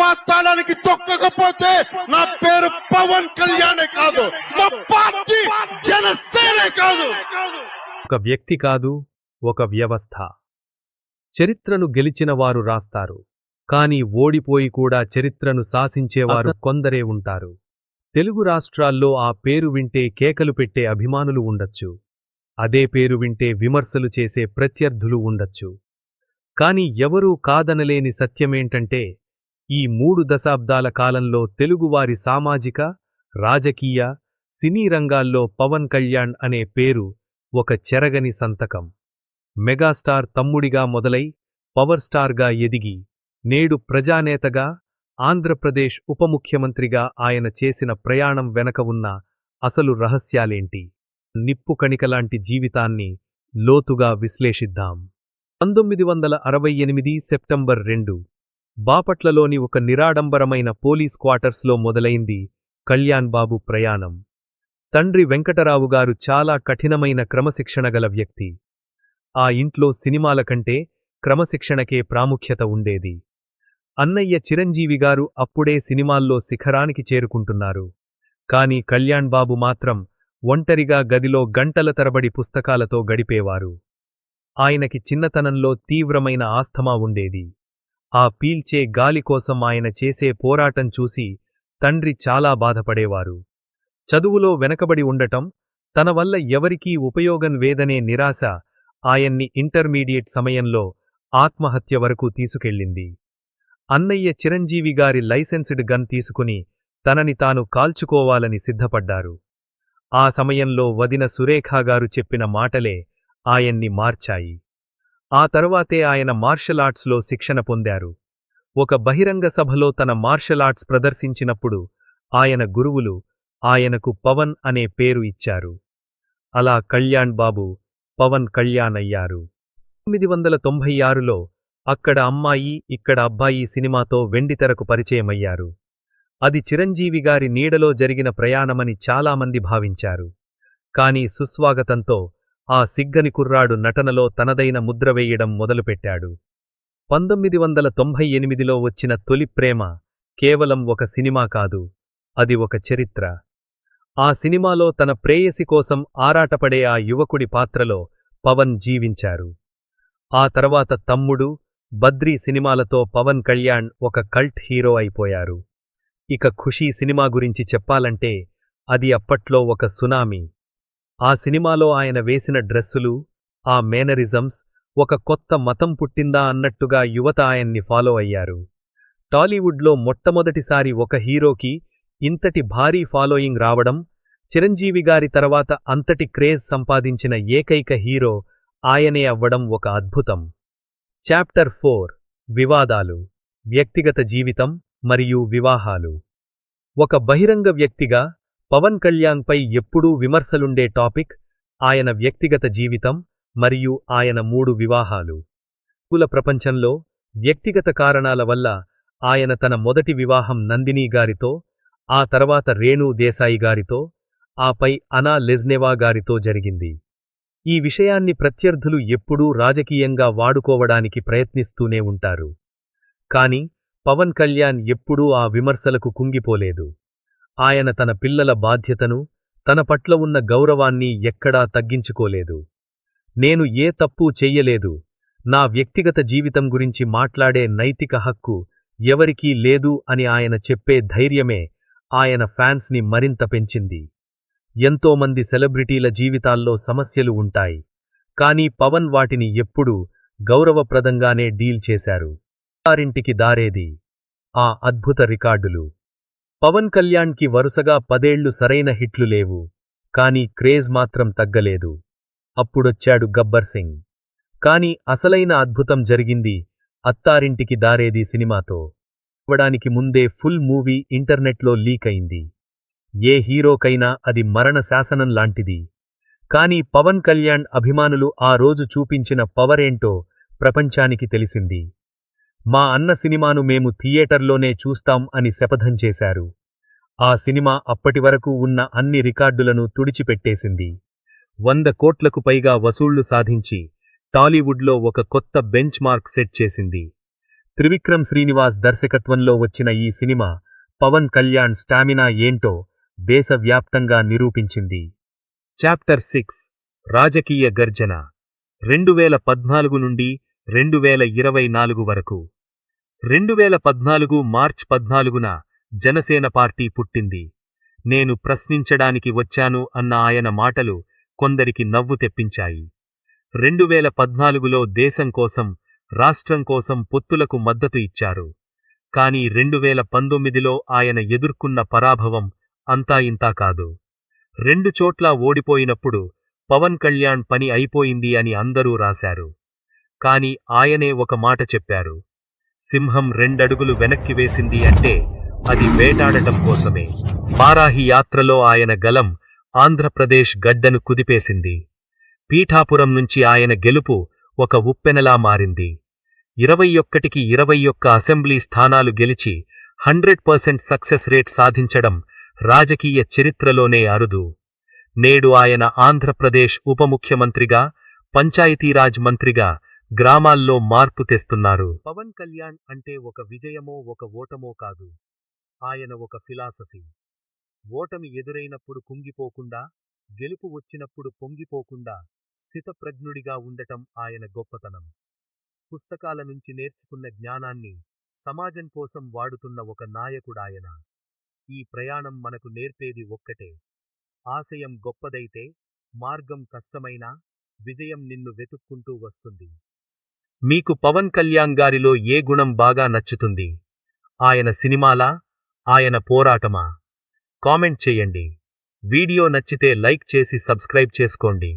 పాతాళానికి తొక్కకపోతే నా పేరు పవన్ కళ్యాణే కాదు. మా పార్టీ జనసేనే కాదు. ఒక వ్యక్తి కాదు ఒక వ్యవస్థ. చరిత్రను గెలిచిన వారు రాస్తారు. కాని ఓడిపోయి కూడా చరిత్రను శాసించేవారు కొందరే ఉంటారు. తెలుగు రాష్ట్రాల్లో ఆ పేరు వింటే కేకలు పెట్టే అభిమానులు ఉండొచ్చు. అదే పేరు వింటే విమర్శలు చేసే ప్రత్యర్థులు ఉండొచ్చు. కాని ఎవరూ కాదనలేని సత్యమేంటంటే ఈ మూడు దశాబ్దాల కాలంలో తెలుగువారి సామాజిక రాజకీయ సినీ రంగాల్లో పవన్ కళ్యాణ్ అనే పేరు ఒక చెరగని సంతకం. మెగాస్టార్ తమ్ముడిగా మొదలై పవర్ స్టార్గా ఎదిగి నేడు ప్రజానేతగా ఆంధ్రప్రదేశ్ ఉప ముఖ్యమంత్రిగా ఆయన చేసిన ప్రయాణం వెనక ఉన్న అసలు రహస్యాలేంటి? నిప్పు కణికలాంటి జీవితాన్ని లోతుగా విశ్లేషిద్దాం. పంతొమ్మిది వందల అరవై ఎనిమిది సెప్టెంబర్ రెండు బాపట్లలోని ఒక నిరాడంబరమైన పోలీస్ క్వార్టర్స్లో మొదలైంది కళ్యాణ్ బాబు ప్రయాణం. తండ్రి వెంకటరావు గారు చాలా కఠినమైన క్రమశిక్షణ గల వ్యక్తి. ఆ ఇంట్లో సినిమాల కంటే క్రమశిక్షణకే ప్రాముఖ్యత ఉండేది. అన్నయ్య చిరంజీవి గారు అప్పుడే సినిమాల్లో శిఖరానికి చేరుకుంటున్నారు. కాని కళ్యాణ్ బాబు మాత్రం ఒంటరిగా గదిలో గంటల తరబడి పుస్తకాలతో గడిపేవారు. ఆయనకి చిన్నతనంలో తీవ్రమైన ఆస్థమా ఉండేది. ఆ పీల్చే గాలి కోసం ఆయన చేసే పోరాటం చూసి తండ్రి చాలా బాధపడేవారు. చదువులో వెనకబడి ఉండటం తన వల్ల ఎవరికీ ఉపయోగం వేదనే నిరాశ ఆయన్ని ఇంటర్మీడియట్ సమయంలో ఆత్మహత్య వరకు తీసుకెళ్ళింది. అన్నయ్య చిరంజీవి గారి లైసెన్స్డ్ గన్ తీసుకుని తనని తాను కాల్చుకోవాలని సిద్ధపడ్డారు. ఆ సమయంలో వదిన సురేఖాగారు చెప్పిన మాటలే ఆయన్ని మార్చాయి. ఆ తరువాతే ఆయన మార్షల్ ఆర్ట్స్లో శిక్షణ పొందారు. ఒక బహిరంగ సభలో తన మార్షల్ ఆర్ట్స్ ప్రదర్శించినప్పుడు ఆయన గురువులు ఆయనకు పవన్ అనే పేరు ఇచ్చారు. అలా కళ్యాణ్ బాబు పవన్ కళ్యాణ్ అయ్యారు. తొమ్మిది వందల తొంభై ఆరులో అక్కడ అమ్మాయి ఇక్కడ అబ్బాయి సినిమాతో వెండితెరకు పరిచయమయ్యారు. అది చిరంజీవి గారి నీడలో జరిగిన ప్రయాణమని చాలామంది భావించారు. కాని సుస్వాగతంతో ఆ సిగ్గని కుర్రాడు నటనలో తనదైన ముద్రవేయడం మొదలుపెట్టాడు. పంతొమ్మిది వందల తొంభై ఎనిమిదిలో వచ్చిన తొలి ప్రేమ కేవలం ఒక సినిమా కాదు అది ఒక చరిత్ర. ఆ సినిమాలో తన ప్రేయసి కోసం ఆరాటపడే ఆ యువకుడి పాత్రలో పవన్ జీవించారు. ఆ తర్వాత తమ్ముడు బద్రీ సినిమాలతో పవన్ కళ్యాణ్ ఒక కల్ట్ హీరో అయిపోయారు. ఇక ఖుషీ సినిమా గురించి చెప్పాలంటే అది అప్పట్లో ఒక సునామీ. ఆ సినిమాలో ఆయన వేసిన డ్రెస్సులు ఆ మేనరిజమ్స్ ఒక కొత్త మతం పుట్టిందా అన్నట్టుగా యువత ఆయన్ని ఫాలో అయ్యారు. టాలీవుడ్లో మొట్టమొదటిసారి ఒక హీరోకి ఇంతటి భారీ ఫాలోయింగ్ రావడం చిరంజీవి గారి తర్వాత అంతటి క్రేజ్ సంపాదించిన ఏకైక హీరో ఆయనే అవ్వడం ఒక అద్భుతం. చాప్టర్ ఫోర్ వివాదాలు వ్యక్తిగత జీవితం మరియు వివాహాలు. ఒక బహిరంగ వ్యక్తిగా పవన్ కళ్యాణ్పై ఎప్పుడూ విమర్శలుండే టాపిక్ ఆయన వ్యక్తిగత జీవితం మరియు ఆయన మూడు వివాహాలు. కుల ప్రపంచంలో వ్యక్తిగత కారణాల వల్ల ఆయన తన మొదటి వివాహం నందినీ గారితో ఆ తర్వాత రేణు దేశాయి గారితో ఆపై అనా లెజ్నెవా గారితో జరిగింది. ఈ విషయాన్ని ప్రత్యర్థులు ఎప్పుడూ రాజకీయంగా వాడుకోవడానికి ప్రయత్నిస్తూనే ఉంటారు. కాని పవన్ కళ్యాణ్ ఎప్పుడూ ఆ విమర్శలకు కుంగిపోలేదు. ఆయన తన పిల్లల బాధ్యతను తన పట్ల ఉన్న గౌరవాన్ని ఎక్కడా తగ్గించుకోలేదు. నేను ఏ తప్పూ చెయ్యలేదు. నా వ్యక్తిగత జీవితం గురించి మాట్లాడే నైతిక హక్కు ఎవరికీ లేదు అని ఆయన చెప్పే ధైర్యమే ఆయన ఫ్యాన్స్ని మరింత పెంచింది. ఎంతోమంది సెలబ్రిటీల జీవితాల్లో సమస్యలు ఉంటాయి. కానీ పవన్ వాటిని ఎప్పుడూ గౌరవప్రదంగానే డీల్ చేశారు. వారింటికి దారేది. ఆ అద్భుత రికార్డులు. పవన్ కళ్యాణ్కి వరుసగా పదేళ్ళు సరైన హిట్లు లేవు. కాని క్రేజ్ మాత్రం తగ్గలేదు. అప్పుడొచ్చాడు గబ్బర్ సింగ్. కాని అసలైన అద్భుతం జరిగింది అత్తారింటికి దారేది సినిమాతో. ఇవ్వడానికి ముందే ఫుల్ మూవీ ఇంటర్నెట్లో లీక్ అయింది. ఏ హీరోకైనా అది మరణ శాసనం లాంటిది. కాని పవన్ కళ్యాణ్ అభిమానులు ఆ రోజు చూపించిన పవరేంటో ప్రపంచానికి తెలిసింది. మా అన్న సినిమాను మేము థియేటర్లోనే చూస్తాం అని శపథం చేశారు. ఆ సినిమా అప్పటివరకు ఉన్న అన్ని రికార్డులను తుడిచిపెట్టేసింది. వంద కోట్లకు పైగా వసూళ్ళు సాధించి టాలీవుడ్లో ఒక కొత్త బెంచ్ మార్క్ సెట్ చేసింది. త్రివిక్రమ్ శ్రీనివాస్ దర్శకత్వంలో వచ్చిన ఈ సినిమా పవన్ కళ్యాణ్ స్టామినా ఏంటో దేశవ్యాప్తంగా నిరూపించింది. చాప్టర్ సిక్స్ రాజకీయ గర్జన. రెండు వేల పద్నాలుగు నుండి రెండు వేల ఇరవై నాలుగు వరకు. రెండు వేల పద్నాలుగు మార్చ్ పద్నాలుగున జనసేన పార్టీ పుట్టింది. నేను ప్రశ్నించడానికి వచ్చాను అన్న ఆయన మాటలు కొందరికి నవ్వు తెప్పించాయి. రెండు వేల పద్నాలుగులో దేశం కోసం రాష్ట్రం కోసం పొత్తులకు మద్దతు ఇచ్చారు. కాని రెండు వేల పంతొమ్మిదిలో ఆయన ఎదుర్కొన్న పరాభవం అంతా ఇంతా కాదు. రెండు చోట్ల ఓడిపోయినప్పుడు పవన్ కళ్యాణ్ పని అయిపోయింది అని అందరూ రాశారు. కాని ఆయనే ఒక మాట చెప్పారు. సింహం రెండడుగులు వెనక్కి వేసింది అంటే అది వేటాడటం కోసమే. పారాహి యాత్రలో ఆయన గలం ఆంధ్రప్రదేశ్ గడ్డను కుదిపేసింది. పీఠాపురం నుంచి ఆయన గెలుపు ఒక ఉప్పెనలా మారింది. ఇరవై ఒక్కటికి ఇరవై ఒక్క అసెంబ్లీ స్థానాలు గెలిచి హండ్రెడ్ పర్సెంట్ సక్సెస్ రేట్ సాధించడం రాజకీయ చరిత్రలోనే అరుదు. నేడు ఆయన ఆంధ్రప్రదేశ్ ఉప ముఖ్యమంత్రిగా పంచాయతీరాజ్ మంత్రిగా గ్రామాల్లో మార్పు తెస్తున్నారు. పవన్ కళ్యాణ్ అంటే ఒక విజయమో ఒక ఓటమో కాదు. ఆయన ఒక ఫిలాసఫీ. ఓటమి ఎదురైనప్పుడు కుంగిపోకుండా గెలుపు వచ్చినప్పుడు పొంగిపోకుండా స్థితప్రజ్ఞుడిగా ఉండటం ఆయన గొప్పతనం. పుస్తకాల నుంచి నేర్చుకున్న జ్ఞానాన్ని సమాజం కోసం వాడుతున్న ఒక నాయకుడాయన ఈ ప్రయాణం మనకు నేర్పేది ఒక్కటే. ఆశయం గొప్పదైతే మార్గం కష్టమైనా విజయం నిన్ను వెతుక్కుంటూ వస్తుంది. మీకు పవన్ కళ్యాణ్ గారిలో ఏ గుణం బాగా నచ్చుతుంది? ఆయన సినిమాలా? ఆయన పోరాటమా? కామెంట్ చేయండి. వీడియో నచ్చితే లైక్ చేసి సబ్స్క్రైబ్ చేసుకోండి.